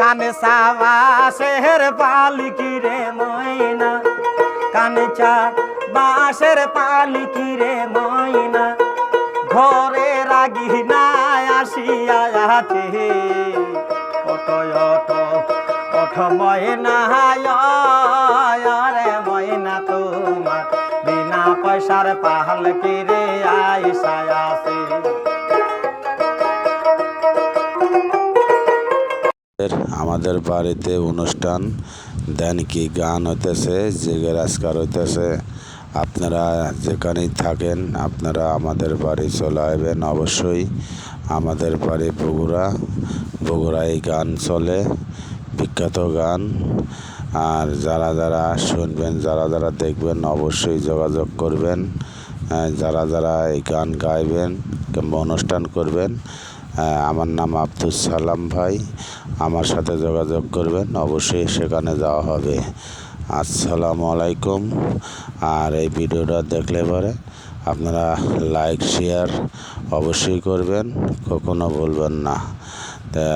কানে সাবা শের পালিকি রে ময়না। কানে চা বাঁশের পালিকি রে ময়না। ঘরে রাগি না আসিয়া আছে। অট অট অঠ ময়না রে ময়না তোমার। বিনা পয়সার পাহাল কি রে আইসা আসে আমাদের বাড়িতে অনুষ্ঠান। দেন কি গান হইতেছে জেগের আজকার হইতেছে। আপনারা যেখানেই থাকেন, আপনারা আমাদের বাড়ি চলে আসবেন অবশ্যই। আমাদের বাড়ি বগুড়া, বগুড়ায় গান চলে, বিখ্যাত গান। আর যারা যারা শুনবেন, যারা যারা দেখবেন, অবশ্যই যোগাযোগ করবেন। যারা যারা এই গান গাইবেন কিংবা অনুষ্ঠান করবেন আহ, আমার নাম আব্দুল সালাম ভাই। আমার সাথে যোগাযোগ করবেন অবশ্যই সেখানে যাওয়া হবে। আসসালামু আলাইকুম। আর এই ভিডিওটা দেখলে পরে আপনারা লাইক শেয়ার অবশ্যই করবেন কখনো বলবেন না। তা